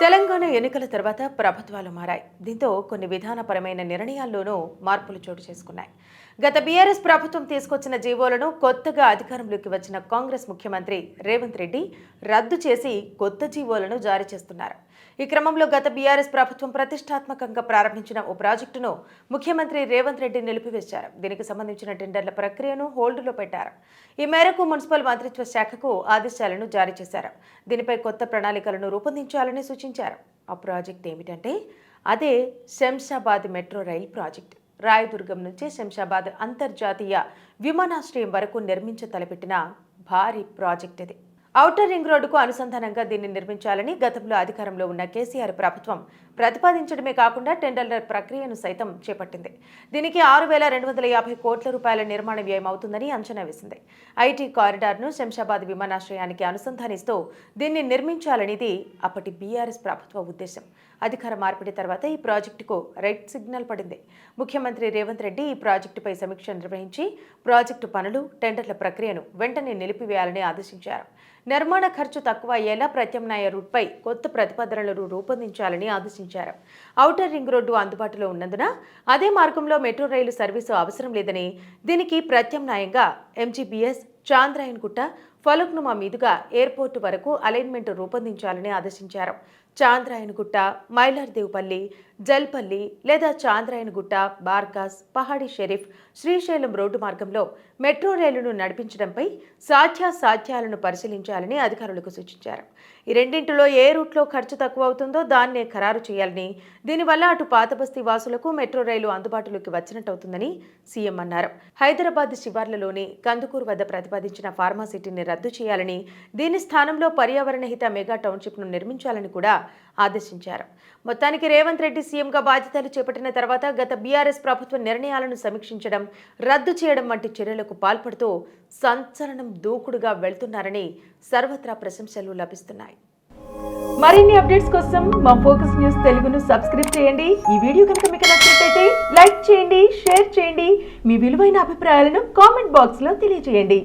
తెలంగాణ ఎన్నికల తర్వాత ప్రభుత్వాలు మారాయి. దీంతో కొన్ని విధానపరమైన నిర్ణయాల్లోనూ మార్పులు చోటు చేసుకున్నాయి. గత బీఆర్ఎస్ ప్రభుత్వం తీసుకొచ్చిన జీవోలను కొత్తగా అధికారంలోకి వచ్చిన కాంగ్రెస్ ముఖ్యమంత్రి రేవంత్ రెడ్డి రద్దు చేసి కొత్త జీవోలను జారీ చేస్తున్నారు. ఈ క్రమంలో గత బీఆర్ఎస్ ప్రభుత్వం ప్రతిష్టాత్మకంగా ప్రారంభించిన ఓ ప్రాజెక్టును ముఖ్యమంత్రి రేవంత్ రెడ్డి నిలిపివేశారు. దీనికి సంబంధించిన టెండర్ల ప్రక్రియను హోల్డ్లో పెట్టారు. ఈ మేరకు మున్సిపల్ మంత్రిత్వ శాఖకు ఆదేశాలను జారీ చేశారు. దీనిపై కొత్త ప్రణాళికలను రూపొందించాలని సూచించారు. ఆ ప్రాజెక్ట్ ఏమిటంటే అదే Shamshabad metro rail project. Rayadurgam నుంచి శంషాబాద్ అంతర్జాతీయ విమానాశ్రయం వరకు నిర్మించ తలపెట్టిన భారీ ప్రాజెక్ట్ ఇది. ఔటర్ రింగ్ రోడ్డుకు అనుసంధానంగా దీన్ని నిర్మించాలని గతంలో అధికారంలో ఉన్న కేసీఆర్ ప్రభుత్వం ప్రతిపాదించడమే కాకుండా టెండర్ల ప్రక్రియను సైతం చేపట్టింది. దీనికి ఆరు వేల రెండు వందల యాభై కోట్ల రూపాయల నిర్మాణ వ్యయం అవుతుందని అంచనా వేసింది. ఐటీ కారిడార్ను శంషాబాద్ విమానాశ్రయానికి అనుసంధానిస్తూ దీన్ని నిర్మించాలనేది అప్పటి బీఆర్ఎస్ ప్రభుత్వ ఉద్దేశం. అధికార మార్పిడి తర్వాత ఈ ప్రాజెక్టుకు రెడ్ సిగ్నల్ పడింది. ముఖ్యమంత్రి రేవంత్ రెడ్డి ఈ ప్రాజెక్టుపై సమీక్ష నిర్వహించి ప్రాజెక్టు పనులు టెండర్ల ప్రక్రియను వెంటనే నిలిపివేయాలని ఆదేశించారు. నిర్మాణ ఖర్చు తక్కువ అయ్యేలా ప్రత్యామ్నాయ రూట్పై కొత్త ప్రతిపాదనలను రూపొందించాలని ఆదేశించారు. ఔటర్ రింగ్ రోడ్డు అందుబాటులో ఉన్నందున అదే మార్గంలో మెట్రో రైలు సర్వీసు అవసరం లేదని దీనికి ప్రత్యామ్నాయంగా ఎంజీబీఎస్ చాంద్రాయన్ గుట్ట ఫలక్నుమా మీదుగా ఎయిర్పోర్టు వరకు అలైన్మెంట్ రూపొందించాలని ఆదేశించారు. చాంద్రాయణగుట్ట మైలార్దేవ్పల్లి జల్పల్లి లేదా చాంద్రాయణగుట్ట బార్గాస్ పహాడి షెరీఫ్ శ్రీశైలం రోడ్డు మార్గంలో మెట్రో రైలును నడిపించడంపై సాధ్యాసాధ్యాలను పరిశీలించాలని అధికారులకు సూచించారు. ఈ రెండింటిలో ఏ రూట్లో ఖర్చు తక్కువ అవుతుందో దాన్నే ఖరారు చేయాలని దీనివల్ల అటు పాతబస్తీ వాసులకు మెట్రో రైలు అందుబాటులోకి వచ్చినట్టు అవుతుందని సీఎం అన్నారు. హైదరాబాద్ శివార్లలోని కందుకూరు వద్ద ప్రతిపాదించిన ఫార్మాసిటీని రద్దు చేయాలని దీని స్థానంలో పర్యావరణ హిత మెగా టౌన్షిప్ను నిర్మించాలని కూడా ఆదేశించారు. మొత్తానికి రేవంత్ రెడ్డి సీఎంగా బాధ్యతలు చేపట్టిన తర్వాత గత బీఆర్ఎస్ ప్రభుత్వ నిర్ణయాలను సమీక్షించడం రద్దు చేయడం వంటి చర్యలకు పాల్పడుతూ సంచలనం దూకుడుగా వెళ్తున్నారని సర్వత్రా ప్రశంసలు లభిస్తున్నాయి. మరిన్ని అప్డేట్స్ కోసం మా ఫోకస్ న్యూస్ తెలుగును సబ్స్క్రైబ్ చేయండి. ఈ వీడియో కనుక మీకు నచ్చినట్లయితే లైక్ చేయండి షేర్ చేయండి. మీ విలువైన అభిప్రాయాలను కామెంట్ బాక్స్లో తెలియజేయండి.